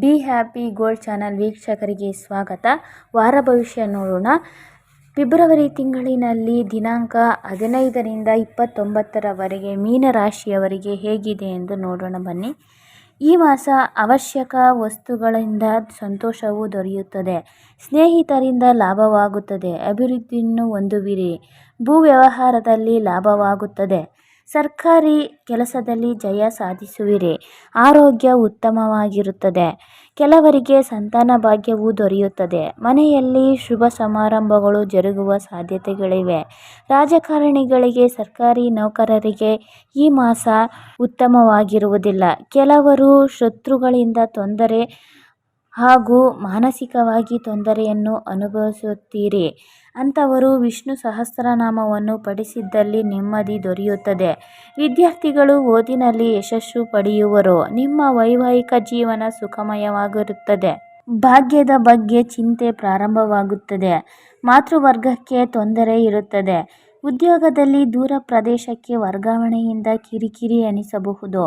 Happy gold channel ವೀಕ್ಷಕರಿಗೆ ಸ್ವಾಗತ. ವಾರ ಭವಿಷ್ಯ ನೋಡೋಣ. ಫೆಬ್ರವರಿ ತಿಂಗಳಿನಲ್ಲಿ ದಿನಾಂಕ ಹದಿನೈದರಿಂದ ಇಪ್ಪತ್ತೊಂಬತ್ತರವರೆಗೆ ಮೀನರಾಶಿಯವರಿಗೆ ಹೇಗಿದೆ ಎಂದು ನೋಡೋಣ ಬನ್ನಿ. ಈ ಮಾಸ ಅವಶ್ಯಕ ವಸ್ತುಗಳಿಂದ ಸಂತೋಷವು ದೊರೆಯುತ್ತದೆ. ಸ್ನೇಹಿತರಿಂದ ಲಾಭವಾಗುತ್ತದೆ. ಅಭಿವೃದ್ಧಿಯನ್ನು ಹೊಂದುವಿರಿ. ಭೂ ವ್ಯವಹಾರದಲ್ಲಿ ಲಾಭವಾಗುತ್ತದೆ. ಸರ್ಕಾರಿ ಕೆಲಸದಲ್ಲಿ ಜಯ ಸಾಧಿಸುವಿರಿ. ಆರೋಗ್ಯ ಉತ್ತಮವಾಗಿರುತ್ತದೆ. ಕೆಲವರಿಗೆ ಸಂತಾನ ಭಾಗ್ಯವು ದೊರೆಯುತ್ತದೆ. ಮನೆಯಲ್ಲಿ ಶುಭ ಸಮಾರಂಭಗಳು ಜರುಗುವ ಸಾಧ್ಯತೆಗಳಿವೆ. ರಾಜಕಾರಣಿಗಳಿಗೆ, ಸರ್ಕಾರಿ ನೌಕರರಿಗೆ ಈ ಮಾಸ ಉತ್ತಮವಾಗಿರುವುದಿಲ್ಲ. ಕೆಲವರು ಶತ್ರುಗಳಿಂದ ತೊಂದರೆ ಹಾಗೂ ಮಾನಸಿಕವಾಗಿ ತೊಂದರೆಯನ್ನು ಅನುಭವಿಸುತ್ತೀರಿ. ಅಂಥವರು ವಿಷ್ಣು ಸಹಸ್ರನಾಮವನ್ನು ಪಡಿಸಿದ್ದಲ್ಲಿ ನೆಮ್ಮದಿ ದೊರೆಯುತ್ತದೆ. ವಿದ್ಯಾರ್ಥಿಗಳು ಓದಿನಲ್ಲಿ ಯಶಸ್ಸು ಪಡೆಯುವರು. ನಿಮ್ಮ ವೈವಾಹಿಕ ಜೀವನ ಸುಖಮಯವಾಗಿರುತ್ತದೆ. ಭಾಗ್ಯದ ಬಗ್ಗೆ ಚಿಂತೆ ಪ್ರಾರಂಭವಾಗುತ್ತದೆ. ಮಾತೃವರ್ಗಕ್ಕೆ ತೊಂದರೆ ಇರುತ್ತದೆ. ಉದ್ಯೋಗದಲ್ಲಿ ದೂರ ಪ್ರದೇಶಕ್ಕೆ ವರ್ಗಾವಣೆಯಿಂದ ಕಿರಿಕಿರಿ ಅನಿಸಬಹುದು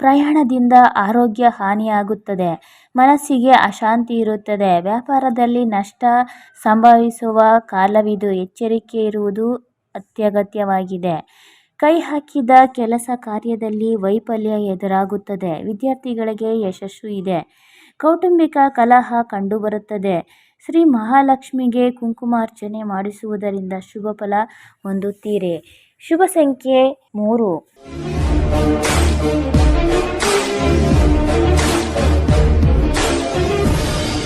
ಪ್ರಯಾಣದಿಂದ ಆರೋಗ್ಯ ಹಾನಿಯಾಗುತ್ತದೆ. ಮನಸ್ಸಿಗೆ ಅಶಾಂತಿ ಇರುತ್ತದೆ. ವ್ಯಾಪಾರದಲ್ಲಿ ನಷ್ಟ ಸಂಭವಿಸುವ ಕಾಲವಿದು. ಎಚ್ಚರಿಕೆ ಇರುವುದು ಅತ್ಯಗತ್ಯವಾಗಿದೆ. ಕೈ ಹಾಕಿದ ಕೆಲಸ ಕಾರ್ಯದಲ್ಲಿ ವೈಫಲ್ಯ ಎದುರಾಗುತ್ತದೆ. ವಿದ್ಯಾರ್ಥಿಗಳಿಗೆ ಯಶಸ್ಸು ಇದೆ. ಕೌಟುಂಬಿಕ ಕಲಹ ಕಂಡುಬರುತ್ತದೆ. ಶ್ರೀ ಮಹಾಲಕ್ಷ್ಮಿಗೆ ಕುಂಕುಮಾರ್ಚನೆ ಮಾಡಿಸುವುದರಿಂದ ಶುಭ ಫಲ ಹೊಂದುತ್ತೀರಿ. ಶುಭ ಸಂಖ್ಯೆ ಮೂರು.